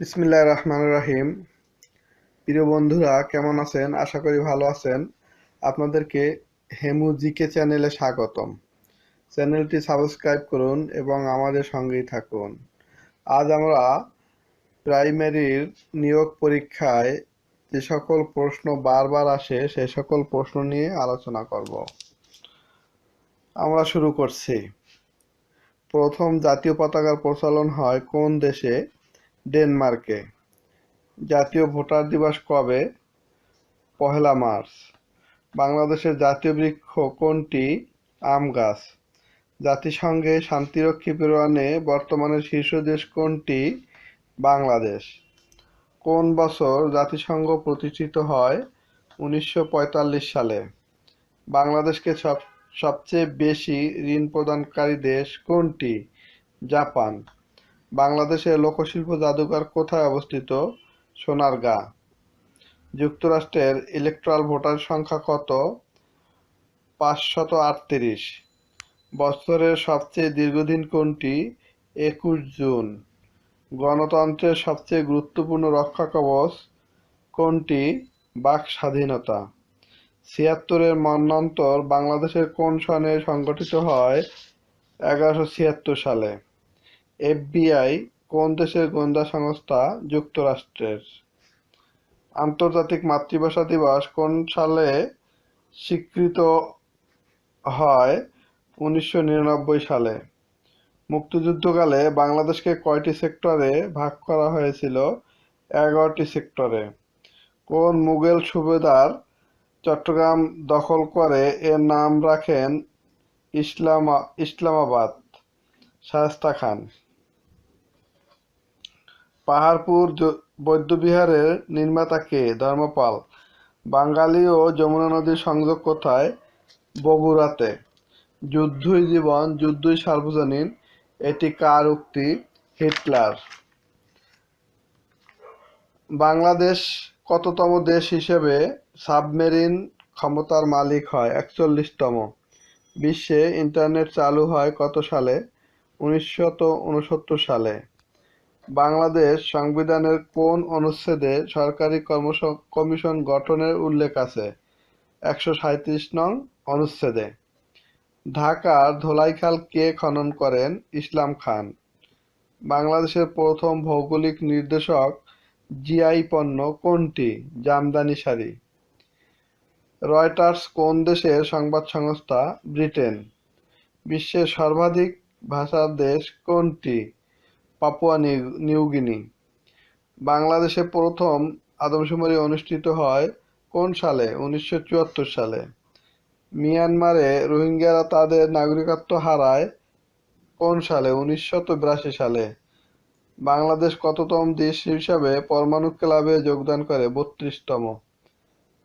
বিসমিল্লাহ রহমান রাহিম। প্রিয় বন্ধুরা, কেমন আছেন? আশা করি ভালো আছেন। আপনাদেরকে হেমু জিকে চ্যানেলে স্বাগতম। চ্যানেলটি সাবস্ক্রাইব করুন এবং আমাদের সঙ্গেই থাকুন। আজ আমরা প্রাইমারির নিয়োগ পরীক্ষায় যে সকল প্রশ্ন বারবার আসে, সে সকল প্রশ্ন নিয়ে আলোচনা করব। আমরা শুরু করছি। প্রথম জাতীয় পতাকার প্রচলন হয় কোন দেশে? ডেনমার্কে। জাতীয় ভোটার দিবস কবে? পহেলা মার্চ। বাংলাদেশের জাতীয় বৃক্ষ কোনটি? আম গাছ। জাতিসংঘে শান্তিরক্ষী প্রেরণে বর্তমানে শীর্ষ দেশ কোনটি? বাংলাদেশ। কোন বছর জাতিসংঘ প্রতিষ্ঠিত হয়? উনিশশো পঁয়তাল্লিশ সালে। বাংলাদেশকে সব, সবচেয়ে বেশি ঋণ প্রদানকারী দেশ কোনটি? জাপান। বাংলাদেশের লোকশিল্প জাদুঘর কোথায় অবস্থিত? সোনারগাঁ যুক্তরাষ্ট্রের ইলেকট্রাল ভোটার সংখ্যা কত? পাঁচশত আটত্রিশ। বছরের সবচেয়ে দীর্ঘদিন কোনটি? একুশ জুন। গণতন্ত্রের সবচেয়ে গুরুত্বপূর্ণ রক্ষা কবচ কোনটি? বাক স্বাধীনতা। ছিয়াত্তরের মন্বন্তর বাংলাদেশের কোন সনে সংগঠিত হয়? এগারোশো ছিয়াত্তর সালে। এফবিআই কোন দেশের গোয়েন্দা সংস্থা যুক্তরাষ্ট্রের? আন্তর্জাতিক মাতৃভাষা দিবস কোন সালে স্বীকৃত হয় উনিশশো নিরানব্বই সালে? মুক্তিযুদ্ধকালে বাংলাদেশকে কয়টি সেক্টরে ভাগ করা হয়েছিল? এগারোটি সেক্টরে। কোন মুঘল সুবেদার চট্টগ্রাম দখল করে এর নাম রাখেন ইসলামা, ইসলামাবাদ? শায়েস্তা খান। পাহাড়পুর বৌদ্ধবিহারের নির্মাতা কে ধর্মপাল। বাঙালি ও যমুনা নদীর সংযোগ কোথায়? বগুড়াতে। যুদ্ধই জীবন, যুদ্ধই সার্বজনীন, এটি কার উক্তি? হিটলার। বাংলাদেশ কততম দেশ হিসেবে সাবমেরিন ক্ষমতার মালিক হয়? একচল্লিশতম। বিশ্বে ইন্টারনেট চালু হয় কত সালে? উনসত্তর সালে। বাংলাদেশ সংবিধানের কোন অনুচ্ছেদে সরকারি কমিশন গঠনের উল্লেখ আছে? একশো সাঁত্রিশ নং অনুচ্ছেদে। ঢাকার ধোলাইখাল কে খনন করেন? ইসলাম খান। বাংলাদেশের প্রথম ভৌগোলিক নির্দেশক জিআই পণ্য কোনটি? জামদানি শাড়ি। রয়টার্স কোন দেশের সংবাদ সংস্থা? ব্রিটেন। বিশ্বের সর্বাধিক ভাষার দেশ কোনটি? পাপুয়া নিউগিনি বাংলাদেশে প্রথম আদমশুমারি অনুষ্ঠিত হয় কোন সালে? উনিশশো চুয়াত্তর সালে। মিয়ানমারে রোহিঙ্গারা তাদের নাগরিকত্ব হারায় কোন সালে? উনিশশো বিরাশি সালে। বাংলাদেশ কততম দেশ হিসাবে পরমাণু ক্লাবে যোগদান করে? বত্রিশতম।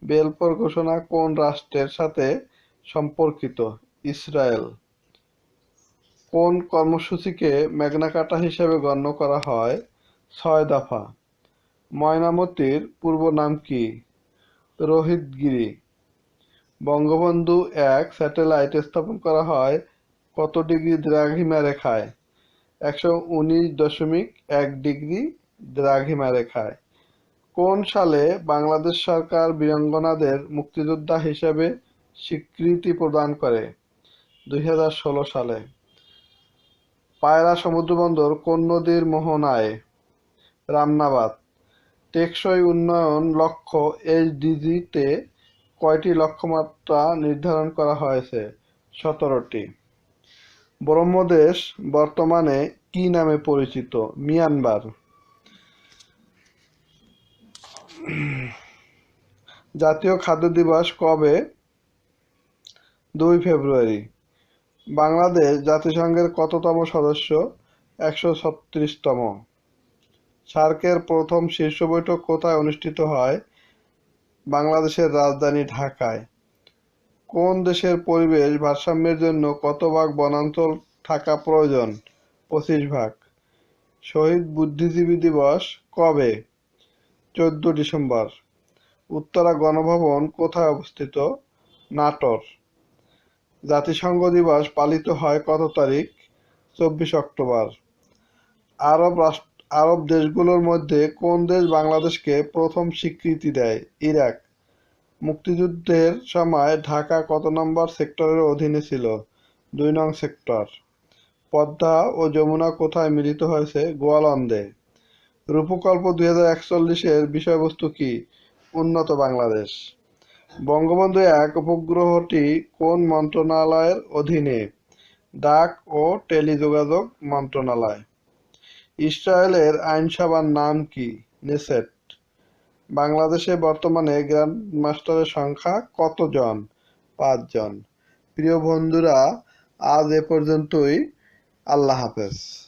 বেলপর ঘোষণা কোন রাষ্ট্রের সাথে সম্পর্কিত? ইসরায়েল। কোন কর্মসূচিকে ম্যাগনাকাটা হিসেবে গণ্য করা হয়? ছয় দফা। ময়নামতির পূর্ব নাম কি? রোহিতগিরি। বঙ্গবন্ধু এক স্যাটেলাইট স্থাপন করা হয় কত ডিগ্রি দ্রাঘিমা রেখায়? একশো উনিশ দশমিক এক ডিগ্রি দ্রাঘিমা রেখায়। কোন সালে বাংলাদেশ সরকার বীরাঙ্গনাদের মুক্তিযোদ্ধা হিসেবে স্বীকৃতি প্রদান করে? দুই হাজার ষোলো সালে। পায়রা সমুদ্রবন্দর কোন নদীর মোহনায়। রামনাবাদ। টেকসই উন্নয়ন লক্ষ্য এইচডিজিতে কয়টি লক্ষ্যমাত্রা নির্ধারণ করা হয়েছে? সতেরোটি। ব্রহ্মদেশ বর্তমানে কি নামে পরিচিত? মিয়ানমার। জাতীয় খাদ্য দিবস কবে? দুই ফেব্রুয়ারি। বাংলাদেশ জাতিসংঘের কততম সদস্য? একশো ছত্রিশতম। সার্কের প্রথম শীর্ষ বৈঠক কোথায় অনুষ্ঠিত হয়? বাংলাদেশের রাজধানী ঢাকায়। কোন দেশের পরিবেশ ভারসাম্যের জন্য কত ভাগ বনাঞ্চল থাকা প্রয়োজন? পঁচিশ ভাগ। শহীদ বুদ্ধিজীবী দিবস কবে? চোদ্দ ডিসেম্বর। উত্তরা গণভবন কোথায় অবস্থিত? নাটোর। জাতিসংঘ দিবস পালিত হয় কত তারিখ? চব্বিশ অক্টোবর। আরব আরব দেশগুলোর মধ্যে কোন দেশ বাংলাদেশকে প্রথম স্বীকৃতি দেয়? ইরাক। মুক্তিযুদ্ধের সময় ঢাকা কত নম্বর সেক্টরের অধীনে ছিল? দুই নং সেক্টর। পদ্মা ও যমুনা কোথায় মিলিত হয়েছে? গোয়ালন্দে। রূপকল্প দুই হাজার একচল্লিশের বিষয়বস্তু কি? উন্নত বাংলাদেশ। বঙ্গবন্ধু এক উপগ্রহটি কোন মন্ত্রণালয়ের অধীনে? ডাক ও টেলিযোগাযোগ মন্ত্রণালয়। ইসরায়েলের আইনসভার নাম কি? নেসেট। বাংলাদেশে বর্তমানে গ্র্যান্ড মাস্টারের সংখ্যা কতজন? পাঁচজন। প্রিয় বন্ধুরা, আজ এ পর্যন্তই। আল্লাহ হাফেজ।